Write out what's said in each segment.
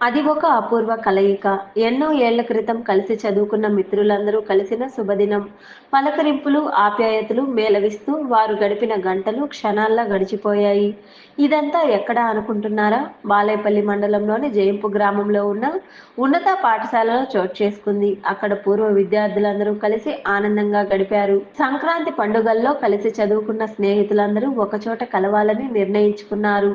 అది ఒక అపూర్వ కలయిక. ఎన్నో ఏళ్ళ క్రితం కలిసి చదువుకున్న మిత్రులందరూ కలిసిన శుభదినం. పలకరింపులు ఆప్యాయతలు మేళవిస్తూ వారు గడిపిన గంటలు క్షణాల్లో గడిచిపోయాయి. ఇదంతా ఎక్కడ అనుకుంటున్నారా? బాలేపల్లి మండలంలోని జయంపు గ్రామంలో ఉన్న ఉన్నత పాఠశాలలో చోటు చేసుకుంది. అక్కడ పూర్వ విద్యార్థులందరూ కలిసి ఆనందంగా గడిపారు. సంక్రాంతి పండుగల్లో కలిసి చదువుకున్న స్నేహితులందరూ ఒకచోట కలవాలని నిర్ణయించుకున్నారు.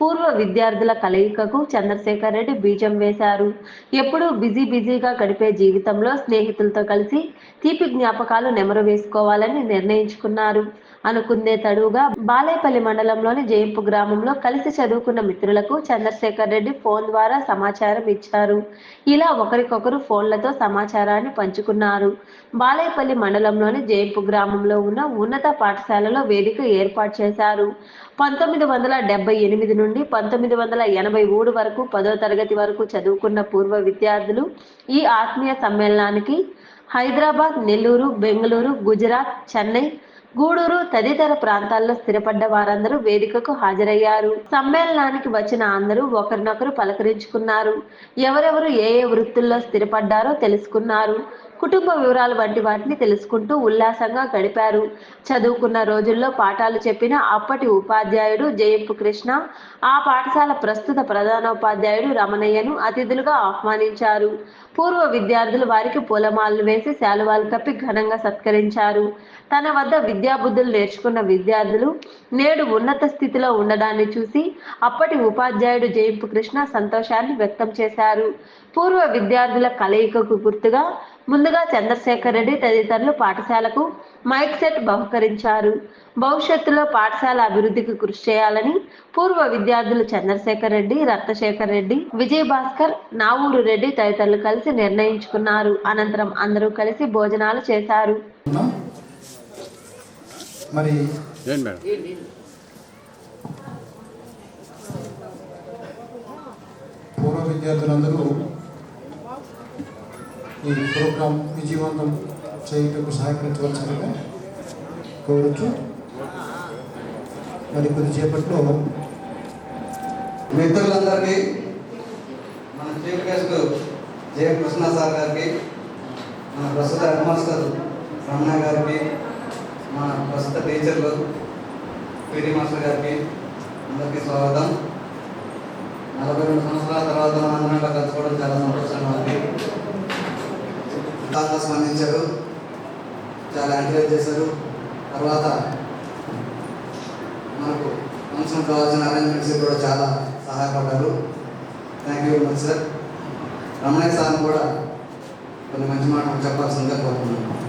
పూర్వ విద్యార్థుల కలయికకు చంద్రశేఖర్ రెడ్డి బీజం వేశారు. ఎప్పుడూ బిజీ బిజీగా గడిపే జీవితంలో స్నేహితులతో కలిసి తీపి జ్ఞాపకాలు నెమరు వేసుకోవాలని నిర్ణయించుకున్నారు. అనుకుందే తడువుగా బాలేపల్లి మండలంలోని జయంపు గ్రామంలో కలిసి చదువుకున్న మిత్రులకు చంద్రశేఖర్ రెడ్డి ఫోన్ ద్వారా సమాచారం ఇచ్చారు. ఇలా ఒకరికొకరు ఫోన్లతో సమాచారాన్ని పంచుకున్నారు. బాలేపల్లి మండలంలోని జయంపు గ్రామంలో ఉన్న ఉన్నత పాఠశాలలో వేదిక ఏర్పాటు చేశారు. పంతొమ్మిది వందల డెబ్బై ఎనిమిది నుండి పంతొమ్మిది వందల ఎనభై మూడు వరకు పదో తరగతి వరకు చదువుకున్న పూర్వ విద్యార్థులు ఈ ఆత్మీయ సమ్మేళనానికి హైదరాబాద్ నెల్లూరు బెంగళూరు గుజరాత్ చెన్నై గూడూరు తదితర ప్రాంతాల్లో స్థిరపడ్డ వారందరూ వేదికకు హాజరయ్యారు. సమ్మేళనానికి వచ్చిన అందరూ ఒకరినొకరు పలకరించుకున్నారు. ఎవరెవరు ఏ ఏ వృత్తుల్లో స్థిరపడ్డారో తెలుసుకున్నారు. కుటుంబ వివరాలు వంటి వాటిని తెలుసుకుంటూ ఉల్లాసంగా గడిపారు. చదువుకున్న రోజుల్లో పాఠాలు చెప్పిన అప్పటి ఉపాధ్యాయుడు జయంపు కృష్ణ ఆ పాఠశాల ప్రస్తుత ప్రధానోపాధ్యాయుడు రమణయ్యను అతిథులుగా ఆహ్వానించారు. పూర్వ విద్యార్థులు వారికి పూలమాలలు వేసి శాలువాలు కప్పి ఘనంగా సత్కరించారు. తన వద్ద విద్యాబుద్ధులు నేర్చుకున్న విద్యార్థులు నేడు ఉన్నత స్థితిలో ఉండడాన్ని చూసి అప్పటి ఉపాధ్యాయుడు జయంపు కృష్ణ సంతోషాన్ని వ్యక్తం చేశారు. పూర్వ విద్యార్థుల కలయికకు గుర్తుగా ముందుగా చంద్రశేఖర్ రెడ్డి తదితరులు పాఠశాలకు మైక్ సెట్ బహుకరించారు. భవిష్యత్తులో పాఠశాల అభివృద్ధికి కృషి చేయాలని పూర్వ విద్యార్థులు చంద్రశేఖర్ రెడ్డి రత్నశేఖర్ రెడ్డి విజయ్ భాస్కర్ నావూరు రెడ్డి తదితరులు కలిసి నిర్ణయించుకున్నారు. అనంతరం అందరూ కలిసి భోజనాలు చేశారు. మరి పూర్వ విద్యార్థులందరూ ఈ ప్రోగ్రాం విజయవంతం చేయటకు సహకరించవలసిందిగా కోరుచు మరి కొద్దిసేపట్లో మిత్రులందరికీ మన chief guest Jaya Krishna sir గారికి మన ప్రస్తుత హెడ్ మాస్టర్ రమణ గారికి మన ప్రస్తుత టీచర్లు పీటీ మాస్టర్ గారికి అందరికీ స్వాగతం. నలభై రెండు సంవత్సరాల తర్వాత మనందరం ఇలా కలుసుకోవడం చాలా చాలా స్పందించారు చాలా ఎంకరేజ్ చేశారు. తర్వాత మనకు ఫంక్షన్ కావాల్సిన అరేంజ్మెంట్స్ కూడా చాలా సహాయపడ్డారు. Thank you much sir Ramanayya sir కూడా కొన్ని మంచి మాటలు చెప్పాల్సిందిగా కోరుతున్నాను